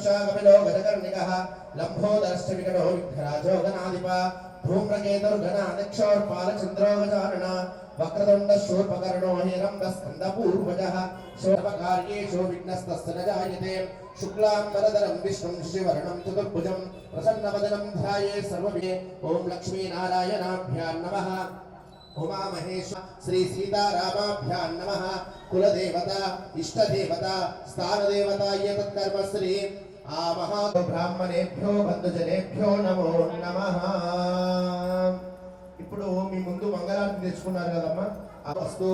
సుముఖశ్రేకదం దశ్చాకపిలో గజకర్ణికः లంబోదరశ్చ వికటో విఘ్నరాజో గణాధిప ధూమ్రకేతుర్గణాధ్యక్షోర్పాలచంద్రో గజానన వక్రతుండ శూర్పకర్ణో హిరంబ స్కందపూర్వజः సర్వకార్యేషు విఘ్నస్తస్య న జాయతే శుక్లాం వరదరం విష్ణుం శివర్ణం చతుర్భుజం ప్రసన్నవదనం ధ్యాయే సర్వమే ఓం లక్ష్మీనారాయణాభ్యాం నమః ఉమామహేశ శ్రీ సీతారామాభ్యాం నమ కులదేవత ఇష్టదేవత స్థానదేవత ఏతత్కర్మ శ్రీ ఆ మహా బ్రాహ్మణేభ్యో బంధుజనేభ్యో నమో నమ. ఇప్పుడు మీ ముందు మంగళారతి తెచ్చుకున్నారు కదమ్మా. అస్తు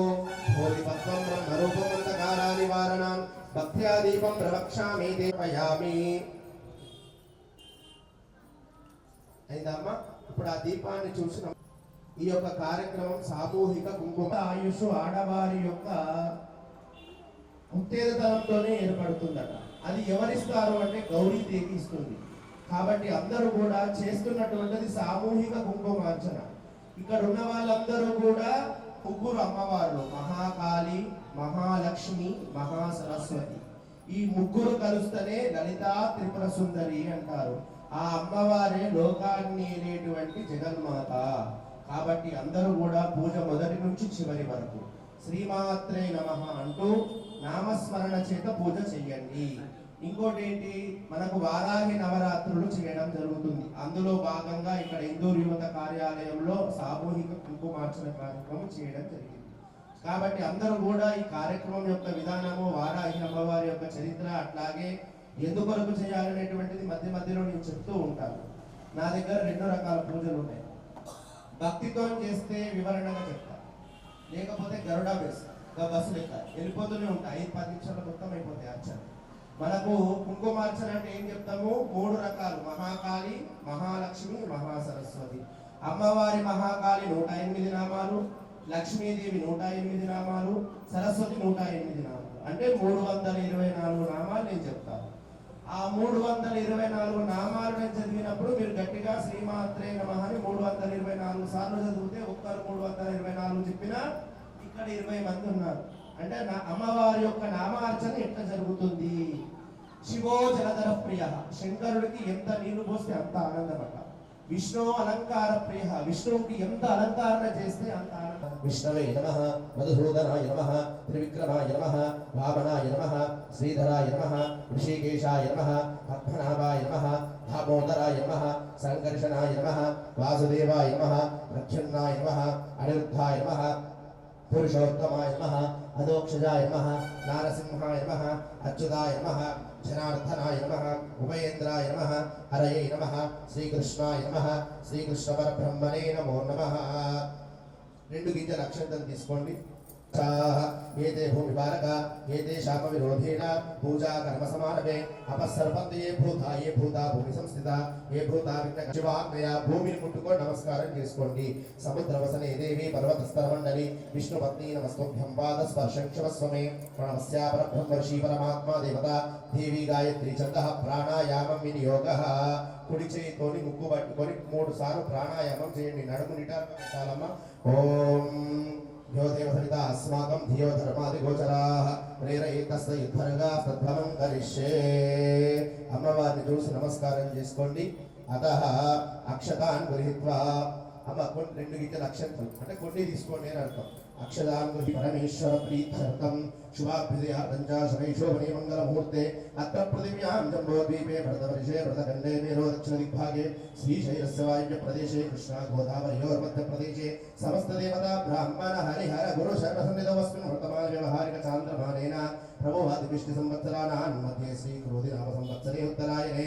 హోలి పద్మం బ్రహ్మరూపమంతకారా నివారణం భక్త్యాదీపం ప్రవక్షామి దేవయామి అయిందమ్మా. ఇప్పుడు ఆ దీపాన్ని చూసిన ఈ యొక్క కార్యక్రమం సామూహిక కుంకుమ. ఆయుష్ ఆడవారి యొక్క ఉత్తేజతనంతోనే ఏర్పడుతుందట. అది ఎవరిస్తారు అంటే గౌరీదేవి ఇస్తుంది. కాబట్టి అందరూ కూడా చేస్తున్నటువంటిది సామూహిక కుంకుమార్చన. ఇక్కడ ఉన్న వాళ్ళందరూ కూడా ముగ్గురు అమ్మవారు మహాకాళి మహాలక్ష్మి మహాసరస్వతి. ఈ ముగ్గురు కలుస్తేనే లలిత త్రిపుర సుందరి అంటారు. ఆ అమ్మవారే లోకాన్ని ఏలేటువంటి జగన్మాత. కాబట్టి అందరూ కూడా పూజ మొదటి నుంచి చివరి వరకు. శ్రీమాత్రే నమ అంటూ నామస్మరణ చేత పూజ చేయండి. ఇంకోటి ఏంటి మనకు వారాహి నవరాత్రులు చేయడం జరుగుతుంది. అందులో భాగంగా ఇక్కడ హిందూ యువత కార్యాలయంలో సామూహిక కుంకుమార్చన కార్యక్రమం చేయడం జరిగింది. కాబట్టి అందరూ కూడా ఈ కార్యక్రమం యొక్క విధానము వారాహి అమ్మవారి యొక్క చరిత్ర అట్లాగే ఎందుకొరకు చేయాలనేటువంటిది మధ్య మధ్యలో నేను చెప్తూ ఉంటాను. నా దగ్గర రెండు రకాల పూజలు ఉంటాయి భక్తితో చేస్తే వివరణగా చెప్తా లేకపోతే గరుడా వేస్తా. బస్సు లెక్క వెళ్ళిపోతూనే ఉంటాయి ఐదు పది నిమిషాలు మొత్తం అయిపోతాయి అర్చన. మనకు కుంకుమార్చన అంటే ఏం చెప్తాము? మూడు రకాలు. మహాకాళి మహాలక్ష్మి మహాసరస్వతి. అమ్మవారి మహాకాళి నూట ఎనిమిది నామాలు లక్ష్మీదేవి నూట ఎనిమిది నామాలు సరస్వతి నూట ఎనిమిది నామాలు. అంటే మూడు వందల ఇరవై నాలుగు నామాలు నేను చెప్తాను. ఆ మూడు వందల ఇరవై నాలుగు నామాలు నేను చదివినప్పుడు మీరు గట్టిగా శ్రీమాత్రే నమ అని మూడు వందల ఇరవై నాలుగు సార్లు చదివితే ఒక్కరు మూడు వందల ఇరవై నాలుగు చెప్పినా ఇక్కడ ఇరవై మంది ఉన్నారు. అంటే నా అమ్మవారి యొక్క నామార్చన ఎట్లా జరుగుతుంది? శివో జలధర ప్రియ. శంకరుడికి ఎంత నీళ్ళు పోస్తే అంత ఆనందమట. విష్ణు అలంకార ప్రియ. విష్ణువుకి ఎంత అలంకారణ చేస్తే అంత ఆనందం. విష్ణవే నమ మధుసూదనాయ నమ త్రివిక్రమాయ నమ వామనాయ నమ శ్రీధరాయ నమ ఋషికేశాయ నమ పద్మనాభాయ నమ దామోదరాయ నమ సంకర్షణాయ నమ వాసుదేవాయ నమ ప్రఖ్యన్నాయ నమ అనిరుద్ధాయ నమ పురుషోత్తమాయ నమ అదోక్షజాయ నమ నారసింహాయ నమ అచ్యుతాయ నమ జనార్దనాయ నమ ఉపేంద్రాయ నమ హరయే నమ శ్రీకృష్ణాయ నమ శ్రీకృష్ణ పరబ్రహ్మణే నమో నమ. రెండు గింజల అక్షంతం తీసుకోండి. చాహ ఏతే భూమి బాలక ఏతే శాప విరోధేన పూజా కర్మ సమానమే అపసర్పంత ఏ భూత ఏ భూత భూమి సంస్థిత ఏ భూత విఘ్న శివాగ్నయ భూమిని ముట్టుకొని నమస్కారం చేసుకోండి. సముద్రవసనే దేవి పర్వత స్థల మండలి విష్ణు పత్ని నమస్తోభ్యం పాద స్పర్శం క్షమస్వమే. ప్రణమస్యా పరబ్రహ్మ ఋషి పరమాత్మా దేవత దేవి గాయత్రి చంద ప్రాణాయామం వినియోగ. కుడి చేయితోని ముక్కు పట్టుకొని మూడు సార్లు ప్రాణాయామం చేయండి. నడుము నిటారుగా పెట్టాలమ్మా. ఓం यो देवसरिता अस्माकं धियो धर्मादिगोचराः ప్రేరయితస్త యుద్ధరగా సద్భవం కరిష్యే అమ్మవారిని చూసి నమస్కారం చేసుకోండి అత అక్షతాన్ గృహీత్వా అమ్మ కొన్ని రెండు గిన్నెల అక్షంతం అంటే కొన్ని తీసుకోండి అని అర్థం అక్షతాన్ పరమేశ్వర ప్రీత్యర్థం శుభాభ్యుదయార్థం చ శమైశోభనే అత్ర పృథివ్యాం జంబోద్వీపే భరతవర్షే భరతఖండే మేరో దక్షిణ దిగ్భాగే శ్రీశైలస్య వాయువ్య ప్రదేశే కృష్ణా గోదావరియోర్మధ్య ప్రదేశే సమస్త దేవతా బ్రాహ్మణ హరిహర గురు సర్వసన్నిధమస్మిన్ వర్తమాన వ్యవహారిక చాంద్రమానేన ప్రభోవాది విష్ణు సంవత్సరానాన్ మధ్యే శ్రీ క్రోధి నామ సంవత్సరే ఉత్తరాయణే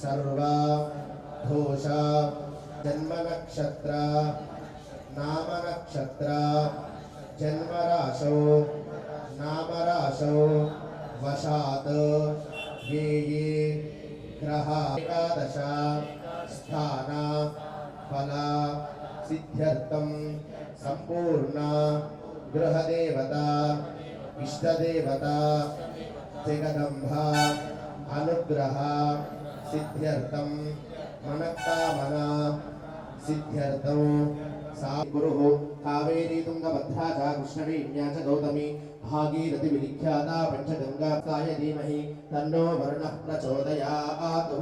सर्वा घोषा जन्मनक्षत्रा, नामनक्षत्रा, जन्मराशौ, नामराशौ, वशात् व्येये ग्रहा, एकादशा, स्थाना, फला, सिद्ध्यर्थं, सम्पूर्णा, गृहदेवता, इष्टदेवता जगदंभा अनुग्रह సిద్ధ్యర్థం మనకామన. సిద్ధ్యర్థం సా గురు కావేరీ తుంగభద్రా చ కృష్ణవేణ్యా చ గౌతమి భాగీరథి విఖ్యాత పంచగంగా సాయ ధీమహి తన్నో వర్ణ ప్రచోదయాత్.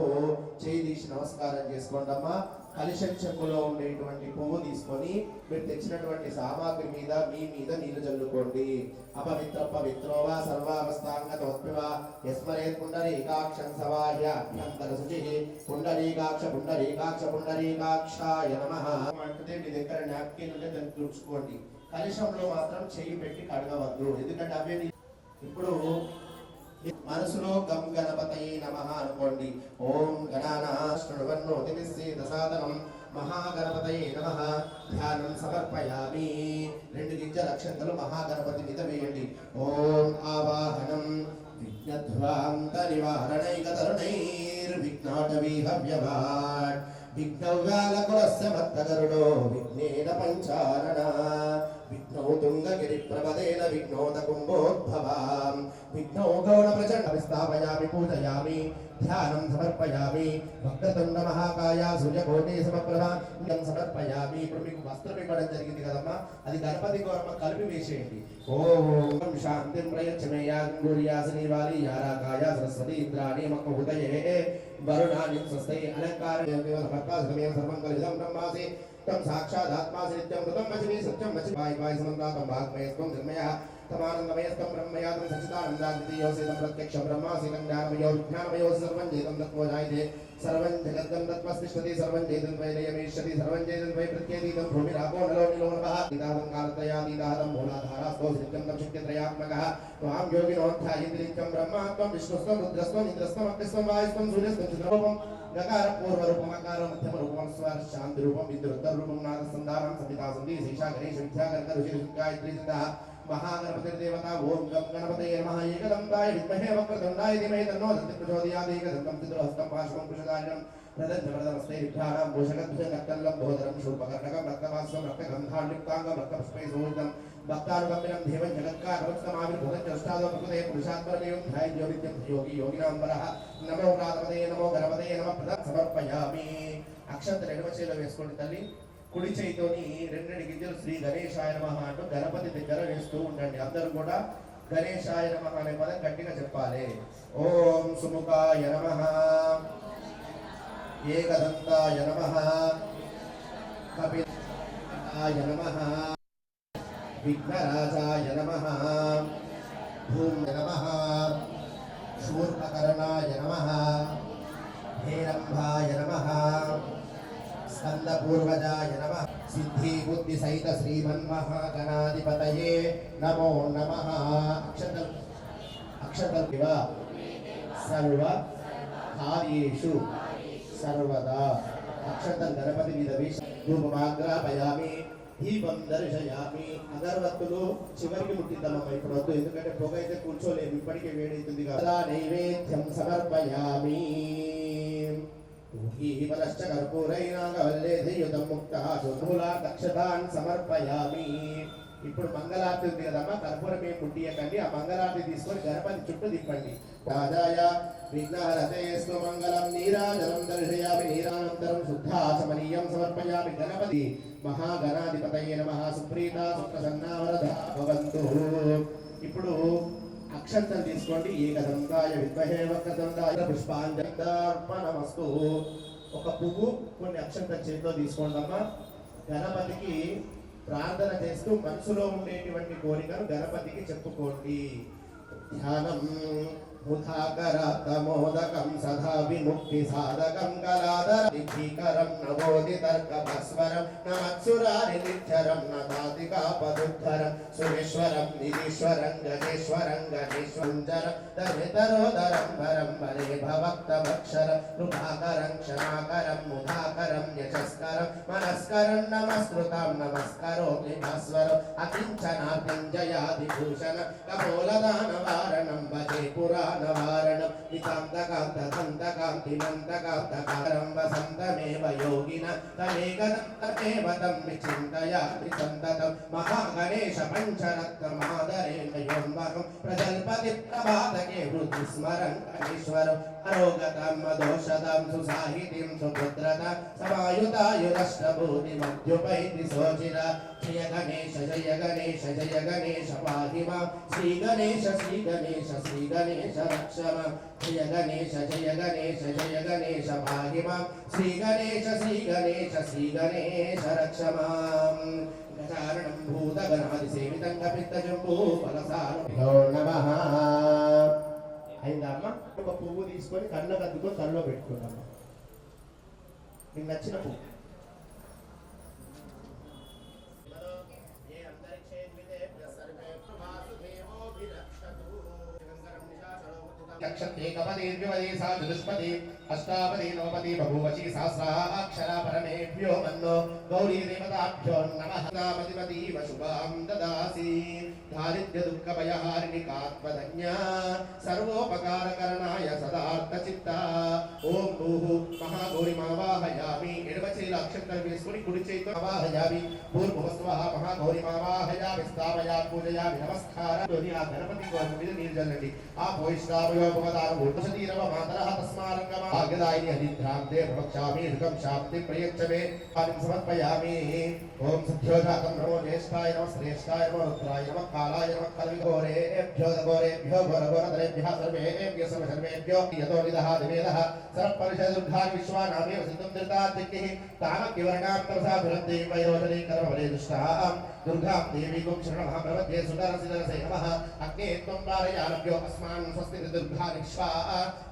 చేదీసి నమస్కారం చేసుకోండమ్మా. కలిశం చెంబులో ఉండేటువంటి పువ్వు తీసుకొని మీరు తెచ్చినటువంటి సామాగ్రి మీద మీ మీద నీళ్ళు చల్లుకోండి. అపవిత్ర పవిత్రోవా వా సర్వావస్థాంగతోత్పివా యస్మరే పుండరీకాక్షం సవాహ్య అభ్యంతర శుచి పుండరీకాక్ష పుండరీకాక్ష పుండరీకాక్షాయ నమః. అంటే మీ దగ్గర నాప్కిన్ ఉంటే దాన్ని తుడుచుకోండి. కలిషంలో మాత్రం చేయి పెట్టి కడగవద్దు. ఎందుకంటే అవే ఇప్పుడు మనసులో గం గణపతయే నమ అనుకోండి. ఓం గణానా శృణవన్నో దివిస్సేద సాధనం మహాగణపతయే నమ. ధ్యానం సమర్పయామి. రెండు గింజల అక్షంతలు మహాగణపతి మీద వేయండి. ఓం ఆవాహనం. విఘ్నధ్వాంత నివారణైక తరుణైర్విఘ్నాటవీ హవ్యవాట్ విఘ్నవ్యాలకులస్య మత్తగరుడో విఘ్నేన పంచారణ విఘ్నౌ తుంగగిరి ప్రపదేన విఘ్నోద కుంభోద్భవాం విఘ్నౌ గౌణ ప్రచండ విస్థాపయామి పూజయామి ధ్యానం సమర్పయామి వక్రతుండ మహాకాయ సూర్యకోటి సమప్రభ ఇదం సమర్పయామి ఇప్పుడు మీకు వస్త్రం ఇవ్వడం జరిగింది కదమ్మా. అది గణపతి గౌరమ్మ కలిపి వేసేయండి. ఓం శాంతిం ప్రయచ్చమేయాగుర్యాసని వాలి యారాకాయ సరస్వతి ఇంద్రాణి మక్క హృదయే వరుణాని స్వస్తి అలంకార సమయం సర్వం కలిదం బ్రహ్మాసి तम साक्षादात्मा सत्यमृतम वचने सत्यम वचने वाय वाय समन्ता तम भागमयस्त्वं जन्मया। तम ब्रह्मया तम सच्चिदानन्दाद्वितीयोऽसि तम प्रत्यक्षं ब्रह्मासि तम ज्ञानमयो विज्ञानमयो सर्वं जेतं तत्व जायते। सर्वं जगद्गं स्थिति सर्वं चेतन वै लयमेष्यति सर्वं चेतन वै प्रत्येदितम भूमि रापो नलो निलो नभः दीदाहं कालतया दीदाहं मूलाधारास्तो सत्यं तम शक्ति त्रयात्मकः त्वां योगिनोऽध्यायन्दिरिक्तं ब्रह्मा त्वं विष्णुस्तं रुद्रस्तं इन्द्रस्तं अग्निस्त्वं वायुस्तं सूर्यस्तं चित्ररूपम् గకార పూర్వ రూపం అకార మధ్యమ రూపం స్వర శాంతి రూపం విద్యుత్తర రూపం నాద సంధానం సంహితా సంధి శేషా గణేశ విద్యాగర్గ ఋషి గాయత్రి సిద్ధ మహాగణపతిర్దేవత ఓం గం గణపతే నమః ఏకదంతాయ విద్మహే వక్రదండాయ ధీమహి తన్నో దంతి ప్రచోదయాత్ ఏకదంతం చతుర్హస్తం కృషదాయనం కుశదార్యం ప్రదజ్జవరదమస్తే విభ్రాణం భూషగద్భుజనక్కల్లం బోధరం శూర్పకర్ణకం రక్తమాంసం రక్తగంధాన్యుక్తాంగం రక్తపుష్పై సూరితం భక్తానుగమ్యం దేవం జగత్కారవత్సమావిర్భుతజ్యేష్ఠాదో ప్రకృతే పురుషాత్మనయం ధ్యాయం యోగిత్యం యోగి నమో రాధపదే నమో గణపతే నమ ప్రద సమర్పయామి అక్షంతలు ఎడమ చేతిలో వేసుకోండి తల్లి। కుడి చేయితోని రెండెడు గింజలు శ్రీ గణేశాయ నమః అంటూ గణపతి దగ్గర వేస్తూ ఉండండి. అందరూ కూడా గణేశాయ నమః అనే పదం గట్టిగా చెప్పాలి. ఓం సుముఖాయ నమ. ఏకదంతాయ నమ. కపిలాయ నమ. విఘ్నరాజాయ నమ. భూం నమ. శూర్పకర్ణాయ నమ. హేరంభాయ నమ. స్కందపూర్వజాయ నమ. సిద్ధి సహిత శ్రీమన్మహాగణాధిపతయే నమో నమ. అక్షత అక్షత సర్వ కార్యేషు. సర్వదా అక్షతల్ గణపతి మీద వేసి దీపం దర్శయామి. అగరవత్తులు చివరికి ముట్టిద్దామమ్మ ఇప్పుడు వద్దు ఎందుకంటే పొగ అయితే కూర్చోలేము ఇప్పటికే వేడైతుంది కదా నైవేద్యం సమర్పయామి. ఈవలశ్చ కర్పూరైనాగవల్లే ధీయుతం ముక్త దక్షతాన్ సమర్పయామి. ఇప్పుడు మంగళారతి ఉంది కదమ్మా కర్పూరం ఏం ముట్టియకండి ఆ మంగళారతి తీసుకొని గణపతి చుట్టూ తిప్పండి. రాజాయ విఘ్నహరతే మంగళం నీరాజనం దర్శయామి నీరానంతరం శుద్ధాచమనీయం సమర్పయామి గణపతి మహాగణాధిపతయే నమః. సుప్రీత సుప్రసన్నావరద భవంతు. ఇప్పుడు అక్షంతం తీసుకోండి. ఏకదంతాయ విద్మహే వక్రదంతాయ పుష్పాంజలిర్పణమస్తు ఒక పువ్వు కొన్ని అక్షంతం చేతితో తీసుకోండి అమ్మా గణపతికి ప్రార్థన చేస్తూ మనసులో ఉండేటువంటి కోరికను గణపతికి చెప్పుకోండి. ధ్యానం. ముఖాకరాత్తమోదకం సదా విముక్తి సాధకం కలాదరీకరం నవోదితర్కభస్వరం నమత్సురారి నిత్యరం నదాతికాపదుద్ధరం సురేశ్వరం నిధీశ్వరం గజేశ్వరం గణేశ్వరం దరితరోదరం వరం వరే భవక్తమక్షర కృపాకరం క్షమాకరం ముఖాకరం యశస్కరం మనస్కరం నమస్కృతం నమస్కరోమి భాస్వరం అకించనాపింజయాదిభూషణ కపోలదానవారణం భజే పురాణవారణం నితాంతకాంతదంతకాంతిమంతకాంతకారం సంతమేవ యోగిన తమేకదం తమేవ తం విచింతయామి సంతతం మహాగణేశ పంచరత్నమాదరేణ యోన్మహం ప్రజల్పతి ప్రభాతకే హృది స్మరం గణేశ్వరం అరోగతం దోషదం సుసాహితిం సుభద్రత సమాయుతాయురష్టభూతి మధ్యుపైతి శోచిర జయ గణేశ జయ గణేశ జయ గణేశ పాహి మాం శ్రీ గణేశ శ్రీ గణేశ శ్రీ గణేశ రక్ష మాం జయ గణేశ జయ గణేశ జయ గణేశ పాహి మాం శ్రీ గణేశ శ్రీ గణేశ శ్రీ గణేశ రక్ష మాం గజాననం భూతగణాది సేవితం కపిత్తజంబూ ఫలసానో నమః అయిందా అమ్మ ఒక పువ్వు తీసుకొని కళ్ళ కద్దుకొని కళ్ళలో పెట్టుకుందమ్మ నీకు నచ్చిన పువ్వు. లక్షతే కపదే ద్విపదే సా చతుష్పదే అష్టాపదే నవపదే బభూవచి సహస్రాక్షరా పరమేభ్యో మన్నో గౌరీ దేవతాభ్యో నమః. నామధిపతీవ శుభాం దదాసి. దారిద్ర్య దుఃఖ భయహారిణి కాత్మధన్య సర్వోపకారకరణాయ సదార్థ చిత్త ఓం భూః మహాగౌరి మావాహయామి ఎడమ చేయిల అక్షంతలు వేసుకొని కుడి చేయితో ఆవాహయామి పూర్వస్వః మహాగౌరి మావాహయామి స్థాపయా పూజయామి నమస్కారం ఆ గణపతి గోపు మీద నీరు చల్లండి ఆ పోయిష్టామయో భవదాన ఉర్వశతీరవ మాతరః తస్మారంగమా భాగ్యదాయిని హరిద్రాంతే ప్రవక్ష్యామి ఋకం శాంతి ప్రయచ్చ మే పాదం సమర్పయామి ఓం సత్యోజాతం నమో జ్యేష్ఠాయ నమ శ్రేష్ఠాయ నమ రుద్రాయ నమ కాలాయ నమ కల్విఘోరేభ్యో ఘోరేభ్యో ఘోరఘోరతరేభ్యः సర్వేభ్యः సర్వేభ్యో యతో నిదః దివేదः సర్పరిషదుర్గాని విశ్వానామేవ సిద్ధం ధృతాద్దిక్కిः తామక్యవర్ణాంతరసాభివృద్ధి వైరోచనీ కర్మవలే దుష్టాం దుర్గాం దేవీగం శరణమః ప్రవద్యే సుదరసిదరసే నమః అగ్నే త్వం వారయాలభ్యో అస్మాన్ స్వస్తి దుర్గా విశ్వా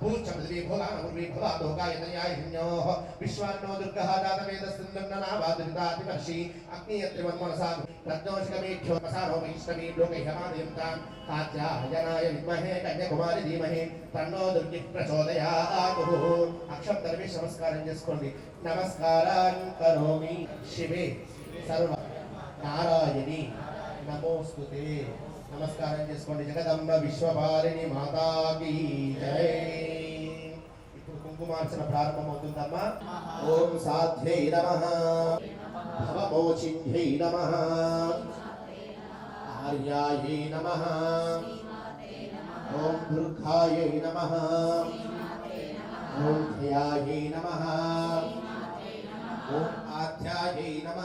పూచ్చమద్వి భువానముర్వి భువాదోకాయతన్యాయ హిన్యోః విశ్వాన్నో దుర్గः జాతవేదస్సుందన్ననావాదురితాతివర్షి అగ్నియత్రిమన్మనసా ప్రజ్ఞోషకమేభ్యో మసానో వైష్ణవీ లోకైహమాదయం తాం కాత్యాయనాయ విద్మహే కన్యకుమారి ధీమహి తన్నో దుర్గి ప్రచోదయాతుః అక్షం దర్వేష్ నమస్కారం చేసుకోండి. నమస్కారం కరోమి. శివే. సర్వ నారాయణి నమోస్తుతే నమస్కారం చేసుకోండి. జగదమ్మ విశ్వభారిణి మాతాకి జై. ఇప్పుడు కుంకుమార్చన ప్రారంభమవుతుందమ్మా. ఓం సాధ్యై నమ. భవమోచింధ్యై నమ. ఆర్యాయై నమ. ఓం దుర్గాయై నమ. ఓం ధ్యాయై నమ. ఓం ఆధ్యాయై నమ.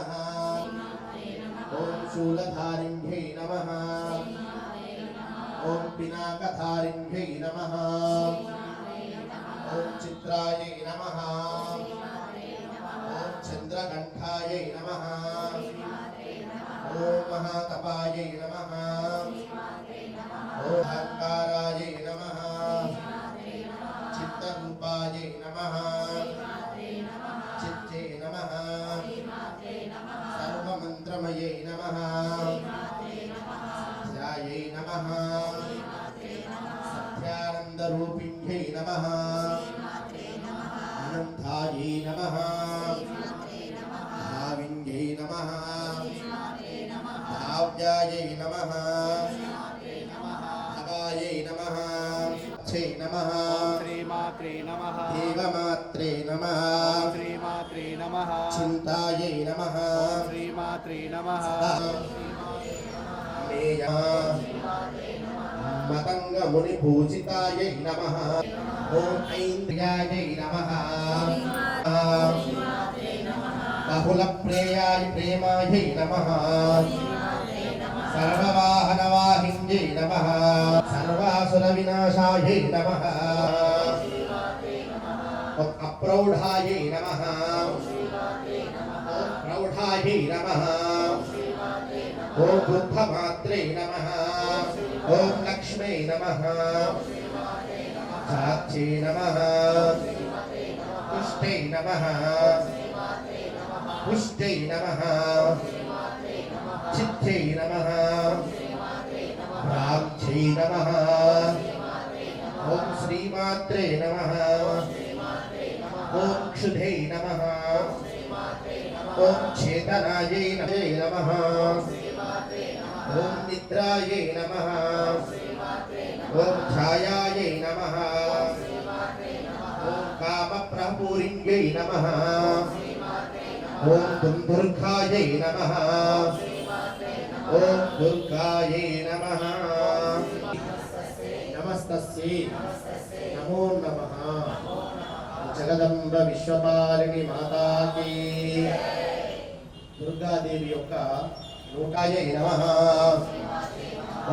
ఓం శూలధారిణ్యై నమ ఓం పినాకధారిణ్యై నమ ఓం చిత్రాయై నమ ఓం చంద్రకంఠాయై నమ ఓం మహాతపాయై నమ ఓం మతంగ ముని పూజితాయై నమ ఓం ఐంద్రియాయై నమ బహుళ ప్రేయాయ ప్రేమాయ నమ సర్వవాహనవాహిన్యై నమ సర్వాసుర వినాశాయ నమ అప్రౌఢాయ నమ ప్రౌఢాయ నమ ఓం బుద్ధమాత్రే నమ ఓం లక్ష్మీ నమ సాక్షి నమ పుష్టే నమ పుష్టే నమ చిత్తే నమ ప్రాక్షై నమ ఓం శ్రీమాత్రే నమ ఓం క్షుధే నమ ఓం చేతనాయై నమ ఓం నిద్రాయై నమ. ఓం ఛాయాయై నమ. ఓం కామప్రపూరిణ్యై నమ. ఓం దుర్గాయై నమ. ఓం దుర్గాయై నమ. నమస్తస్యై. నమో నమ. జగదంబ విశ్వపాలిని మాతాకి. దుర్గాదేవి యొక్క నూటాయై నమ.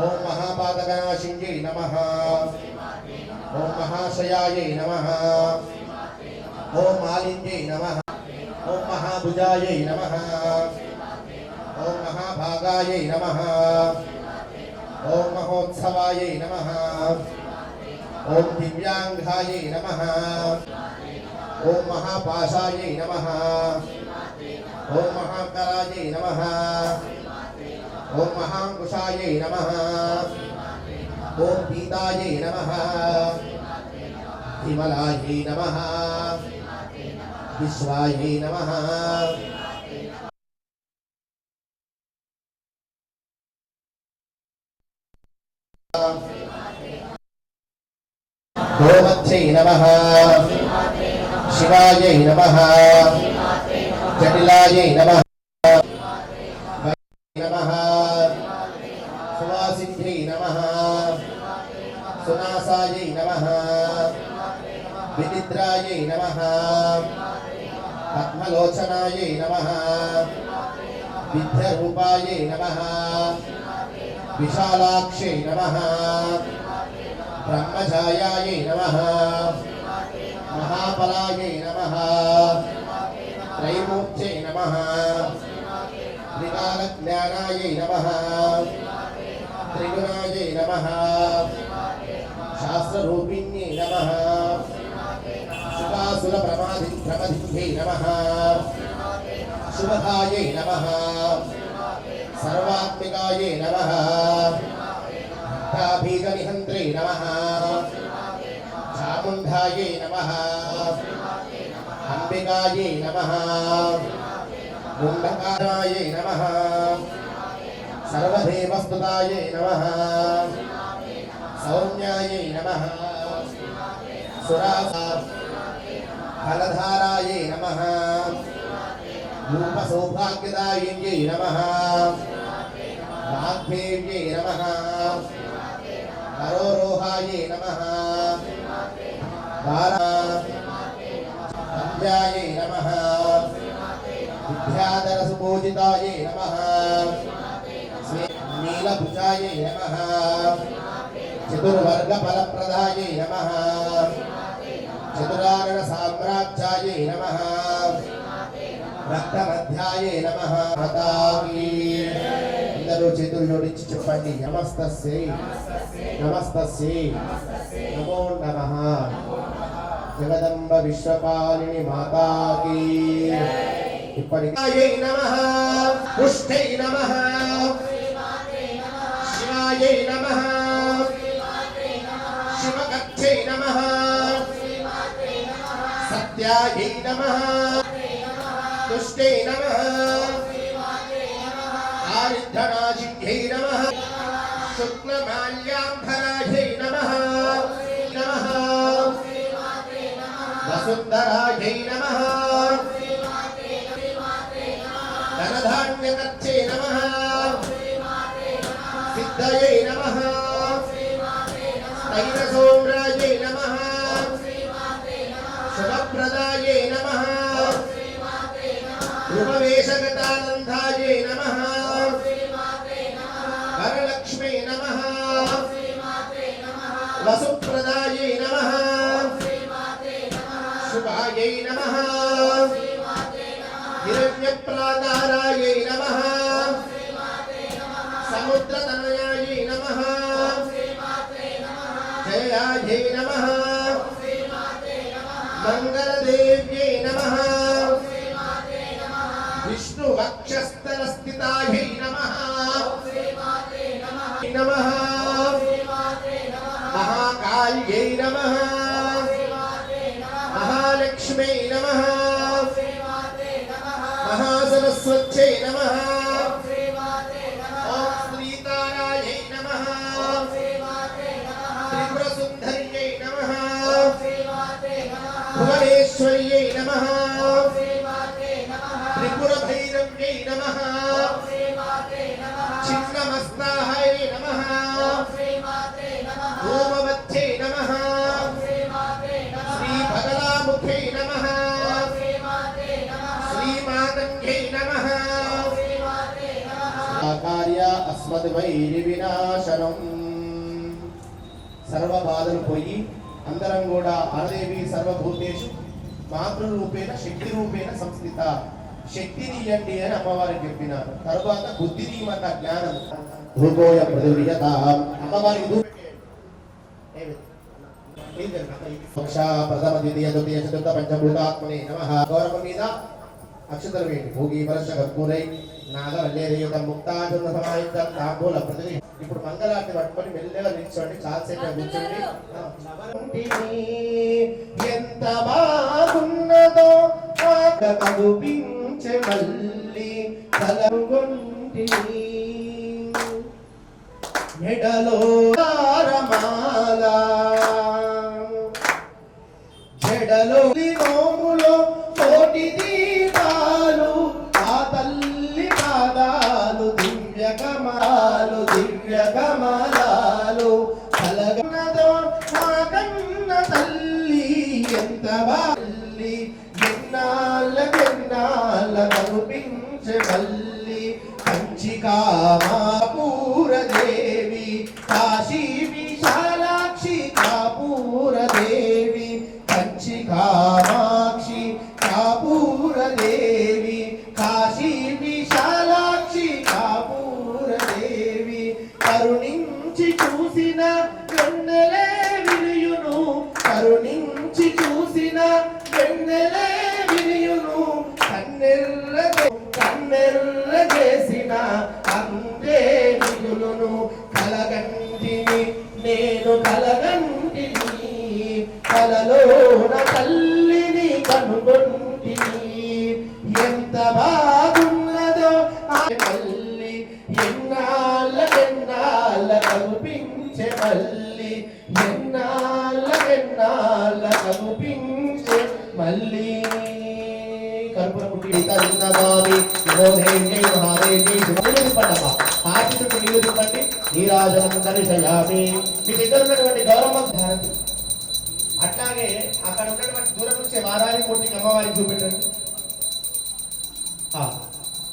ఓం మహాపాదగణాశింజై నమ. ఓం మహాశయాయై నమ. ఓం మాలింజై నమ. ఓం మహాభుజాయై నమ. ఓం మహాభాగాయై నమ. ఓం మహోత్సవాయై నమ. ఓం దివ్యాంగాయై నమ. ఓం మహాపాశాయై నమ. ఓం మహాకరాయై నమ. ఓం మహాంకుశాయై నమ. ఓం పీతాయ నమ. విమలాయ నమ. విశ్వాయ నమ. గోమత్యై నమ. శివాయై నమ. జటిలాయై నమ. పద్మలోచనాయై నమ. విద్యరూపాయై నమ. విశాలాక్షై నమ. బ్రహ్మఛాయాయై నమ. మహాఫలాయై నమ. త్రైమూర్త్యై నమ. త్రికాలజ్ఞానాయై నమ. త్రిగుణాయై నమ. శాస్త్రరూపిణ్యై నమ. శుభాసుర ప్రమాది ప్రమదిభ్యై నమ శుభాయై నమ సర్వాత్మికాయై నమ బీజనిహంత్రే నమ చాముండాయై నమ అంబికాయై నమ ముండకారాయై నమ సర్వదేవస్తుతాయై నమ సౌమ్యాయై నమ సురాసా ఫలధారాయై నమ రూపసౌభాగ్యదాయిన్యై నమ వాగ్దేవ్యై నమ నరోరోహాయై నమ విద్యాయై నమ విద్యాధరసుపూజితాయై నమ నీలభుజాయై నమ చతుర్వర్గఫలప్రదాయై నమ చతురారణ సామ్రాజ్యాయై నమ. రక్తమధ్యాయే నమ. అందరూ చేతులు జోడించి చెప్పండి. నమస్తస్యై నమస్తస్యై నమో నమ. జగదంబ విశ్వపాలిని మాతాకి. ఇప్పటికీ నమ. పుష్టై నమ. శివాయై సత్యాయై నమ తుష్టే నమ ఆరిద్ధరాజిభ్యై నమ శుక్లమాల్యాంబరాజై హిరణ్యప్రాకారాయై నమ. సముద్రతనయాయై నమ. జయాయ నమ. మంగళదేవ్యై నమ. విష్ణు వక్షస్థల స్థితాయై నమ. నమ. మహాకాళ్యై నమ. వినాశనం సర్వ బాధలు పోయి అందరం కూడా ఆదేవి సర్వభూతేషు మాతృరూపేణ శక్తి రూపేణ సంస్థిత శక్తిని ఇవ్వండి అని అమ్మవారు చెప్పినారు తరువాత బుద్ధిని మన జ్ఞానం రూపోయ పృథివ్యత అమ్మవారికి ప్రథమ ద్వితీయ తృతీయ చతుర్థ పంచభూతాత్మనే నమ గౌరవం మీద అక్షతలు వేయండి భోగి వర్ష కర్పూరై నాగవల్లేరయుత ముక్తాజున సమాయుక్తం తాంబూల ప్రతిని ఇప్పుడు మంగళాన్ని పట్టుకొని మెల్లగా నిల్చోండి చాలాసేపు కూర్చోండి. ఎంత బాగున్నదో ఆక కనిపించే మళ్ళీ కలగొంటిని మెడలో హారమాల. జడలో నోములో కోటి తల్లి ఎన్నాళ్ళ ఎన్నాళ్ళ కనిపించే మల్లి కంచికామాపూరదేవి కాశీ పుట్టి తన్నమామి నమోదేవ్యై మహాదేవ్యై శుభములు తిప్పండమ్మా పాటి చుట్టూ నీళ్ళు తిప్పండి నీరాజనం దర్శయామి. మీ దగ్గర ఉన్నటువంటి గౌరవ భారతి అట్లాగే అక్కడ ఉన్నటువంటి దూరం నుంచి వారాని మూర్తికి అమ్మవారికి చూపెట్టండి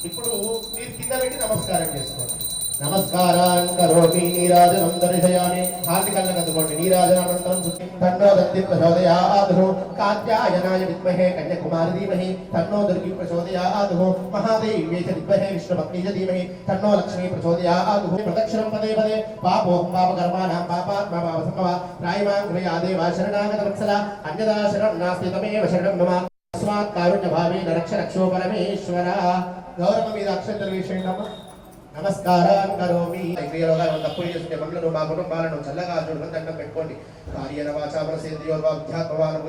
ఇప్పుడు మీరు కింద పెట్టి నమస్కారం చేసుకోండి. నమస్కారాన్ కరోమి నీరాజనం దర్శయామి. హార్దిక అందుకోండి నీరాజనానంతరం తన్నో దత్తి ప్రచోదయాదుః కాత్యాయనాయ విద్మహే కన్యాకుమారి ధీమహి. తన్నో దుర్గి ప్రచోదయాదుః మహాదేవ్యే చ విద్మహే విష్ణుభక్తి చ ధీమహి. తన్నో లక్ష్మీ ప్రచోదయాదుః ప్రదక్షిణం పదే పదే. పాపోహం పాపకర్మాణం పాపాత్మ పాపసంభవ త్రాయమాం కృయా దేవా శరణాగత వత్సల. అన్యదా శరణం నాస్తి తమేవ శరణం మమ. అస్మాత్ కారుణ్య భావేన రక్ష రక్షో పరమేశ్వర గౌరవ మీద అక్షంతలు వేసేయండి నమస్కారం కరోమి. క్రియలుగా తప్పులు చేస్తుంటే మమ్మల్ని మా కుటుంబాలను చల్లగా చూడమని దండం పెట్టుకోండి. కార్యన వాచా ప్రసేంద్రియోర్వ అధ్యాత్మవాను